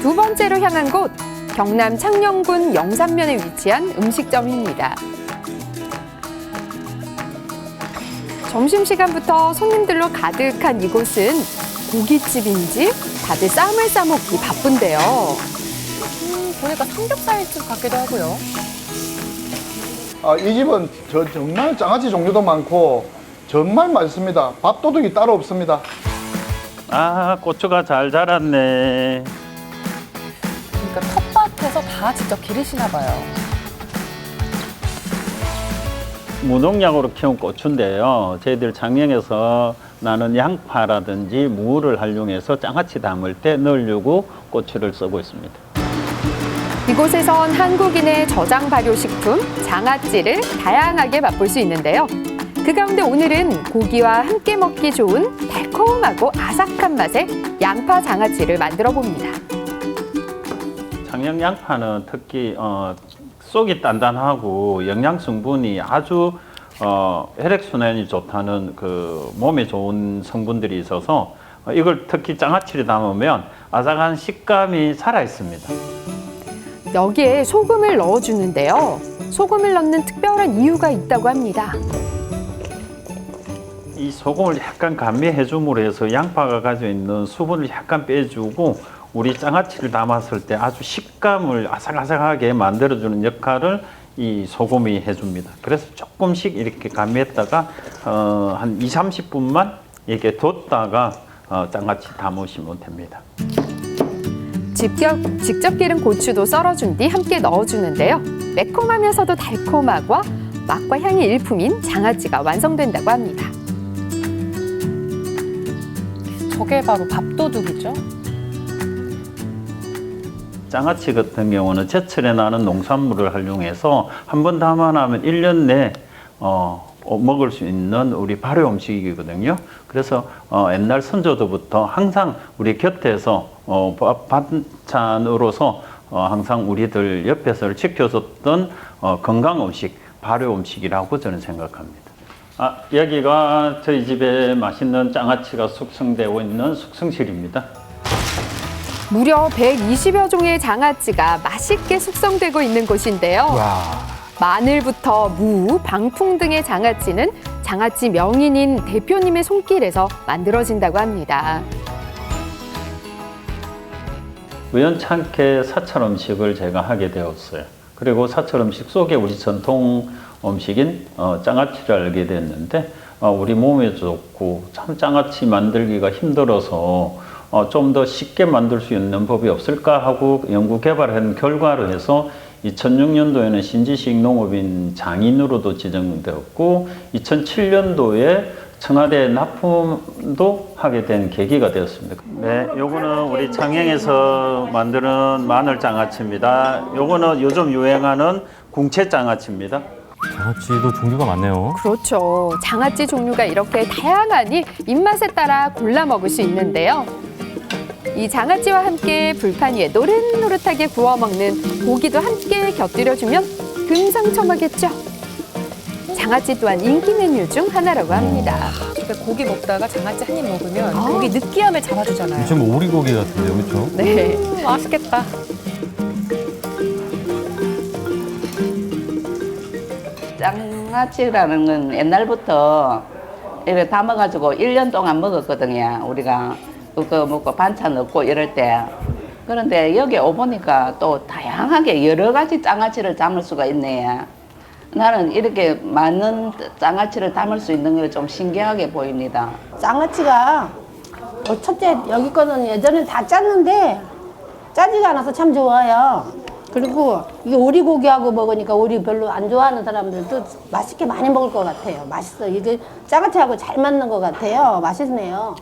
두 번째로 향한 곳 경남 창녕군 영산면에 위치한 음식점입니다. 점심시간부터 손님들로 가득한 이곳은 고깃집인지 다들 쌈을 싸먹기 바쁜데요. 음, 보니까 삼겹살집 같기도 하고요. 아, 이 집은 저 정말 장아찌 종류도 많고 정말 맛있습니다. 밥도둑이 따로 없습니다. 아, 고추가 잘 자랐네. 다 직접 기르시나 봐요. 무농약으로 키운 고추인데요. 저희들 장영에서 나는 양파라든지 무를 활용해서 장아찌 담을 때 넣으려고 고추를 쓰고 있습니다. 이곳에선 한국인의 저장 발효 식품 장아찌를 다양하게 맛볼 수 있는데요. 그 가운데 오늘은 고기와 함께 먹기 좋은 달콤하고 아삭한 맛의 양파 장아찌를 만들어 봅니다. 장영 양파는 특히 어, 속이 단단하고 영양 성분이 아주 어, 혈액 순환이 좋다는 그 몸에 좋은 성분들이 있어서 어, 이걸 특히 장아찌를 담으면 아삭한 식감이 살아 있습니다. 여기에 소금을 넣어주는데요. 소금을 넣는 특별한 이유가 있다고 합니다. 이 소금을 약간 감미해 줌으로 해서 양파가 가지고 있는 수분을 약간 빼주고 우리 장아찌를 담았을 때 아주 식감을 아삭아삭하게 만들어주는 역할을 이 소금이 해줍니다. 그래서 조금씩 이렇게 감미했다가 어, 한 2, 30분만 이렇게 뒀다가 어, 장아찌 담으시면 됩니다. 직접, 직접 기른 고추도 썰어준 뒤 함께 넣어주는데요. 매콤하면서도 달콤하고 맛과 향이 일품인 장아찌가 완성된다고 합니다. 저게 바로 밥도둑이죠. 장아찌 같은 경우는 제철에 나는 농산물을 활용해서 한 번 담아나면 1년 내 어, 어, 먹을 수 있는 우리 발효 음식이거든요. 그래서 어, 옛날 선조들부터 항상 우리 곁에서 어, 밥- 반찬으로서 어, 항상 우리들 옆에서 지켜줬던 어, 건강 음식, 발효 음식이라고 저는 생각합니다. 아, 여기가 저희 집에 맛있는 장아찌가 숙성되고 있는 숙성실입니다. 무려 120여 종의 장아찌가 맛있게 숙성되고 있는 곳인데요. 마늘부터 무, 방풍 등의 장아찌는 장아찌 명인인 대표님의 손길에서 만들어진다고 합니다. 우연찮게 사찰 음식을 제가 하게 되었어요. 그리고 사찰 음식 속에 우리 전통 음식인 어, 장아찌를 알게 됐는데 어, 우리 몸에 좋고 참 장아찌 만들기가 힘들어서 어, 좀 더 쉽게 만들 수 있는 법이 없을까 하고 연구 개발한 결과로 해서 2006년도에는 신지식 농업인 장인으로도 지정되었고 2007년도에 청와대 납품도 하게 된 계기가 되었습니다. 네, 요거는 우리 창영에서 만드는 마늘 장아찌입니다. 요거는 요즘 유행하는 궁채 장아찌입니다. 장아찌도 종류가 많네요. 그렇죠. 장아찌 종류가 이렇게 다양하니 입맛에 따라 골라 먹을 수 있는데요. 이 장아찌와 함께 불판 위에 노릇노릇하게 구워 먹는 고기도 함께 곁들여주면 금상첨화겠죠. 장아찌 또한 인기 메뉴 중 하나라고 합니다. 그러니까 고기 먹다가 장아찌 한 입 먹으면 아. 고기 느끼함을 잡아주잖아요. 지금 오리고기 같은데요, 그렇죠? 네. 음, 맛있겠다. 장아찌라는 건 옛날부터 이렇게 담아가지고 1년 동안 먹었거든요. 우리가 그거 먹고 반찬 넣고 이럴 때. 그런데 여기 오보니까 또 다양하게 여러 가지 장아찌를 담을 수가 있네. 나는 이렇게 많은 장아찌를 담을 수 있는 게좀 신기하게 보입니다. 장아찌가 어, 첫째 여기 거는 예전에 다 짰는데 짜지가 않아서 참 좋아요. 그리고 이게 오리고기하고 먹으니까 오리 별로 안 좋아하는 사람들도 맛있게 많이 먹을 것 같아요. 맛있어. 이게 장아찌하고 잘 맞는 것 같아요. 맛있네요.